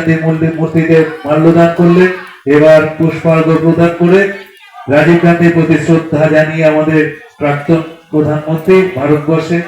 মূর্তি- মূর্তিতে মাল্যদান করলেন। এবার পুষ্পার্ঘ প্রদান করে রাজীব গান্ধীর প্রতি শ্রদ্ধা জানিয়ে আমাদের প্রাক্তন প্রধানমন্ত্রী ভারতবর্ষে।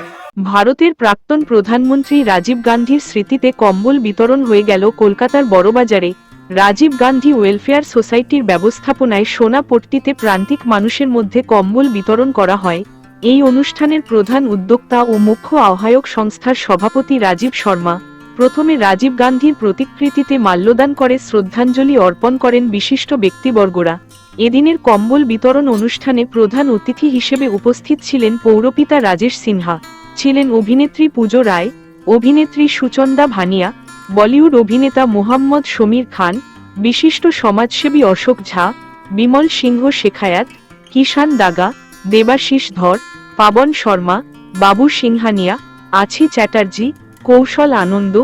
ভারতের প্রাক্তন প্রধানমন্ত্রী রাজীব গান্ধীর স্মৃতিতে কম্বল বিতরণ হয়ে গেল কলকাতার বড়বাজারে রাজীব গান্ধী ওয়েলফেয়ার সোসাইটির ব্যবস্থাপনায় সোনাপট্টিতে প্রান্তিক মানুষের মধ্যে কম্বল বিতরণ করা হয়। এই অনুষ্ঠানের প্রধান উদ্যোক্তা ও মুখ্য আহ্বায়ক সংস্থার সভাপতি রাজীব শর্মা। প্রথমে রাজীব গান্ধীর প্রতিকৃতিতে মাল্যদান করে শ্রদ্ধাঞ্জলি অর্পণ করেন বিশিষ্ট ব্যক্তিবর্গরা। এদিনের কম্বল বিতরণ অনুষ্ঠানে প্রধান অতিথি হিসেবে উপস্থিত ছিলেন পৌরপিতা রাজেশ সিনহা, ছিলেন অভিনেত্রী পুজো রায়, অভিনেত্রী সুচন্দা ভানিয়া, বলিউড অভিনেতা মোহাম্মদ সমীর খান, বিশিষ্ট সমাজসেবী অশোক ঝা, বিমল সিংহ শেখায়াত কিষান দাগা, দেবাশিস ধর, পাবন শর্মা, বাবু সিংহানিয়া, আছি চ্যাটার্জি কৌশল আনন্দ,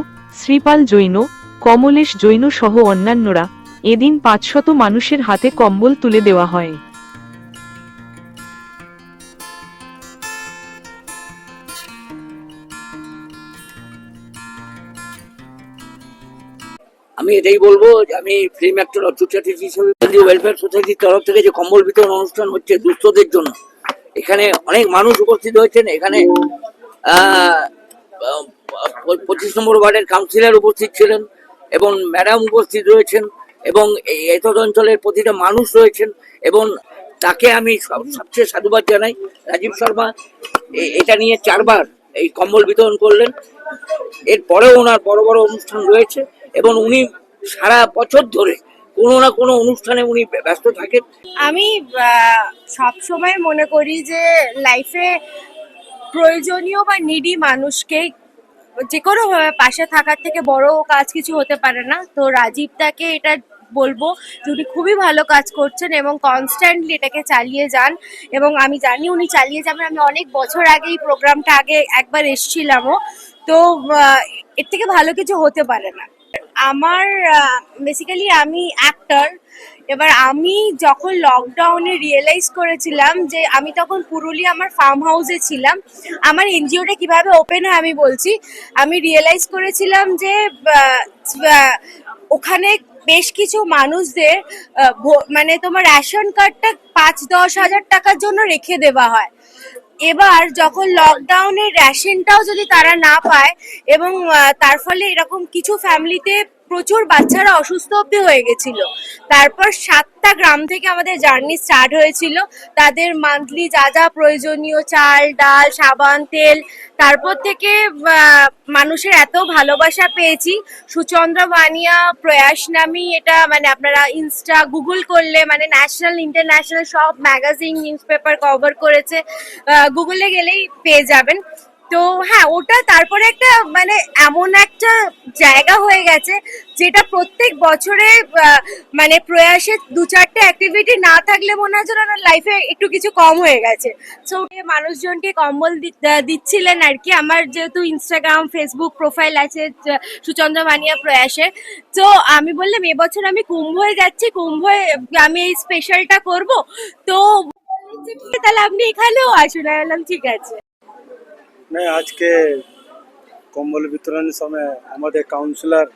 শ্রীপাল জৈন, কমলেশ জৈন সহ অন্যান্যরা এদিন পাঁচশত মানুষের হাতে কম্বল তুলে দেওয়া হয়। আমি এটাই বলব যে আমি ফিল্ম অ্যাক্টর অর্জুন চ্যাটার্জি হিসেবে ওয়েলফেয়ার সোসাইটির তরফ থেকে যে কম্বল বিতরণ অনুষ্ঠান হচ্ছে দুস্থদের জন্য, এখানে অনেক মানুষ উপস্থিত হয়েছেন, এখানে পঁচিশ নম্বর ওয়ার্ডের কাউন্সিলর উপস্থিত ছিলেন এবং ম্যাডাম উপস্থিত রয়েছেন এবং এতদ অঞ্চলের প্রতিটা মানুষ রয়েছেন এবং তাকে আমি সব- সবচেয়ে সাধুবাদ জানাই। রাজীব শর্মা এটা নিয়ে চারবার এই কম্বল বিতরণ করলেন। এরপরেও ওনার বড় বড় অনুষ্ঠান রয়েছে এবং উনি সারা বছর ধরে কোনো না কোনো অনুষ্ঠানে উনি ব্যস্ত থাকেন। আমি সব সময় মনে করি যে লাইফে প্রয়োজনীয় বা নিডি মানুষকে যে কোনো পাশে থাকার থেকে বড় কাজ কিছু হতে পারে না। তো রাজীব তাকে এটা বলব যে উনি খুবই ভালো কাজ করছেন এবং কনস্ট্যান্টলি এটাকে চালিয়ে যান এবং আমি জানি উনি চালিয়ে যাবেন। আমি অনেক বছর আগে এই প্রোগ্রামটা আগে একবার এসছিলামও। তো এর থেকে ভালো কিছু হতে পারে না। আমার বেসিক্যালি আমি অ্যাক্টর এবার আমি যখন লকডাউনে রিয়েলাইজ করেছিলাম যে আমি তখন পুরুলিয়া আমার ফার্ম হাউসে ছিলাম, আমার এনজিওটা কীভাবে ওপেন হয় আমি বলছি। আমি রিয়েলাইজ করেছিলাম যে ওখানে বেশ কিছু মানুষদের মানে তোমার রেশন কার্ডটা পাঁচ দশ হাজার টাকার জন্য রেখে দেওয়া হয়। এবার যখন লকডাউনের রেশনটাও যদি তারা না পায় এবং তার ফলে এরকম কিছু ফ্যামিলিতে প্রচুর বাচ্চারা অসুস্থ অব্দি হয়ে গেছিল। তারপর সাতটা গ্রাম থেকে আমাদের জার্নি স্টার্ট হয়েছিল। তাদের মান্থলি যা যা প্রয়োজনীয় চাল, ডাল, সাবান, তেল, তারপর থেকে মানুষের এত ভালোবাসা পেয়েছি। সুচন্দ্র বানিয়া প্রয়াস নামি এটা মানে আপনারা ইনস্টা গুগল করলে মানে ন্যাশনাল ইন্টারন্যাশনাল সব ম্যাগাজিন নিউজ পেপার কভার করেছে গুগলে গেলেই পেয়ে যাবেন। তো হ্যাঁ ওটা তারপরে একটা মানে এমন একটা জায়গা হয়ে গেছে যেটা প্রত্যেক বছরে মানে প্রয়াসে দু চারটে অ্যাক্টিভিটি না থাকলে মনে হয় যেন লাইফে একটু কিছু কম হয়ে গেছে। সো মানুষজনকে কম্বল দিচ্ছিলেন আর কি। আমার যেহেতু ইনস্টাগ্রাম ফেসবুক প্রোফাইল আছে সুচন্দ্র মানিয়া প্রয়াসে। তো আমি বললাম, এবছর আমি কুম্ভয়ে যাচ্ছি কুম্ভয়ে আমি এই স্পেশালটা করব। তো তাহলে আপনি এখানেও আসুন। বললাম, ঠিক আছে। আপনি আজকে কম্বল বিতরণের সময় আমাদের কাউন্সিলর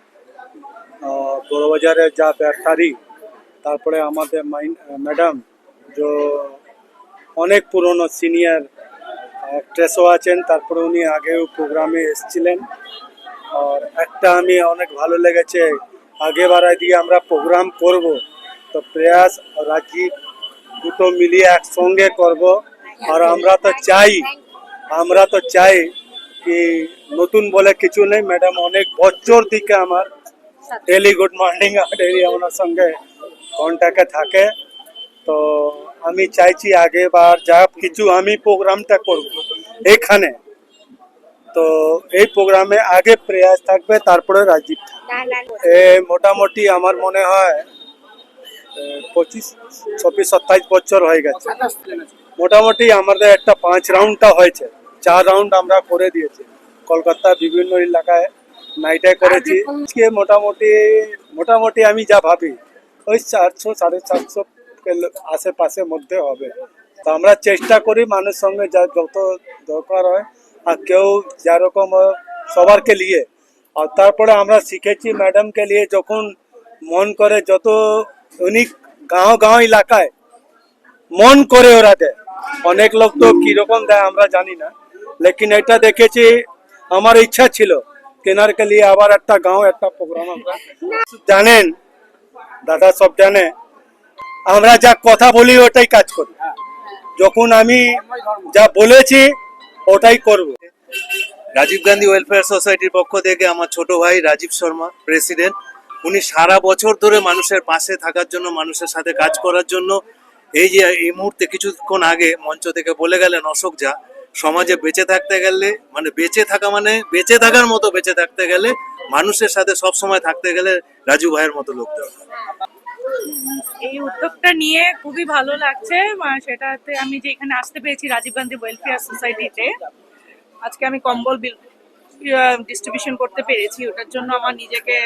বড়বাজারে যা ব্যাপারী তারপরে আমাদের ম্যাডাম যে অনেক পুরনো সিনিয়র অ্যাক্ট্রেসও আছেন তারপরে উনি আগেও প্রোগ্রামে এসেছিলেন আর একটা আমি অনেক ভালো লেগেছে আগে বাড়ায় দিয়ে আমরা প্রোগ্রাম করব তো প্রয়াস রাজীব দুটো মিলিয়ে একসঙ্গে করব আর আমরা তো চাই আমরা তো চাই কি নতুন বলে কিছু নেই ম্যাডাম অনেক বছর দিকে আমার। ডেলি গুড মর্নিং ডেলি আমার সঙ্গে কন্ট্যাক্টে থাকে। তো আমি চাইছি আগেবার যা কিছু আমি প্রোগ্রামটা করব এখানে। তো এই প্রোগ্রামে আগে প্রয়াস থাকবে তারপরে রাজীব থাকবে। না না এ মোটামুটি আমার মনে হয় পঁচিশ চব্বিশ সাতাইশ বছর হয়ে গেছে। মোটামুটি আমাদের একটা পাঁচ রাউন্ডটা হয়েছে। চার রাউন্ড আমরা করে দিয়েছি। কলকাতার বিভিন্ন এলাকায় নাইটে করেছি। আজকে মোটামুটি মোটামুটি আমি যা ভাবি, ওই চারশো, সাড়ে চারশো আশেপাশের মধ্যে হবে। তো আমরা চেষ্টা করি মানুষের সঙ্গে যা যত দরকার হয়, আর কেউ যেরকম সবারকে নিয়ে। আর তারপরে আমরা শিখেছি ম্যাডামকে নিয়ে যখন মন করে, যত উনি গাঁও গাঁও এলাকায় মন করে ওরা দেয়। অনেক লোক তো কীরকম দেয় আমরা জানি না। লেকিন এটা দেখেছি, আমার ইচ্ছা ছিল কেনারকে নিয়ে আবার একটা গাঁও, একটা প্রোগ্রাম আমরা। জানেন, দাদা সব জানে, আমরা যা কথা বলি ওটাই কাজ করি। যখন আমি যা বলেছি, ওটাই করব। রাজীব গান্ধী ওয়েলফেয়ার সোসাইটির পক্ষ থেকে আমার ছোট ভাই রাজীব শর্মা প্রেসিডেন্ট উনি সারা বছর ধরে মানুষের পাশে থাকার জন্য, মানুষের সাথে কাজ করার জন্য এই যে এই মুহূর্তে কিছুক্ষণ আগে মঞ্চ থেকে বলে গেলেন অশোক যা সমাজে বেঁচে থাকতে গেলে মানে বেঁচে থাকা মানে বেঁচে থাকার মতো বেঁচে থাকতে গেলে মানুষের সাথে সব সময় থাকতে গেলে রাজু ভাইয়ের মতো লোক এই উদ্যোগটা নিয়ে খুবই ভালো লাগছে সেটাতে আমি যে এখানে আসতে পেরেছি রাজীব গান্ধী ওয়েলফেয়ার সোসাইটিতে, আজকে আমি কম্বল ডিস্ট্রিবিউশন করতে পেরেছি, ওটার জন্য আমার নিজেকে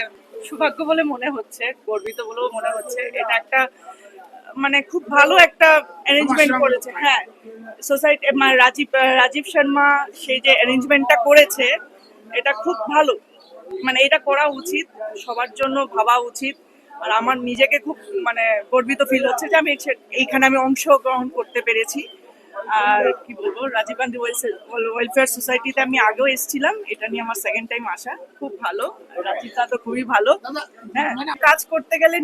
সৌভাগ্য বলে মনে হচ্ছে, গর্বিত বলেও মনে হচ্ছে। এটা একটা মানে খুব ভালো একটা অ্যারেঞ্জমেন্ট করেছে হ্যাঁ। সোসাইটি মানে রাজীব রাজীব শর্মা সেই যে অ্যারেঞ্জমেন্টটা করেছে এটা খুব ভালো। মানে এটা করা উচিত সবার জন্য ভাবা উচিত। আর আমার নিজেকে খুব মানে গর্বিত ফিল হচ্ছে যে আমি এইখানে আমি অংশগ্রহণ করতে পেরেছি। আর কি বলব রাজীব গান্ধী ওয়েলফেয়ার সোসাইটিতে আমি আগেও এসেছিলাম এটা নিয়ে আমার সেকেন্ড টাইম আসা। খুব ভালো রাজীব দা তো খুবই ভালো। হ্যাঁ। কাজ করতে গেলে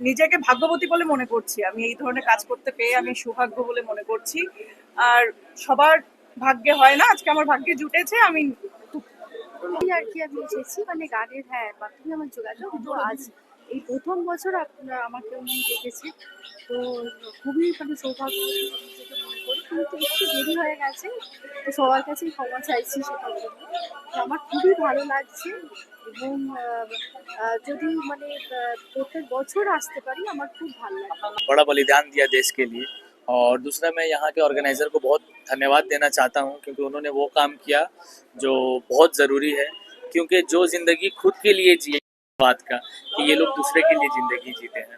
নিজেকে ভাগ্যবতী বলে মনে করছি। আমি এই ধরনের কাজ করতে পেয়ে আমি সৌভাগ্য বলে মনে করছি। আর সবার ভাগ্যে হয় না, আজকে আমার ভাগ্যে জুটেছে, আমি আর কি আমি এসেছি মানে গানের হ্যাঁ মাধ্যমে আমার যোগাযোগ। তো আজ এই প্রথম বছর আপনারা আমাকে উনি দেখেছে, তো খুবই মানে সৌভাগ্য। নিজেকে মনে করি কিন্তু একটু দেরি হয়ে গেছে তো সবার কাছেই ক্ষমা চাইছি সেটার জন্য তো আমার খুবই ভালো লাগছে এবং আহ, আহ, যদি মানে আহ, প্রত্যেক বছর আসতে পারি আমার খুব ভালো লাগে बड़ा बलिदान दिया देश के लिए और दूसरा मैं यहाँ के ऑर्गेनाइजर को बहुत धन्यवाद देना चाहता हूँ क्योंकि उन्होंने वो काम किया जो बहुत ज़रूरी है क्योंकि जो ज़िंदगी खुद के लिए जिए बात का कि ये लोग दूसरे के लिए ज़िंदगी जीते हैं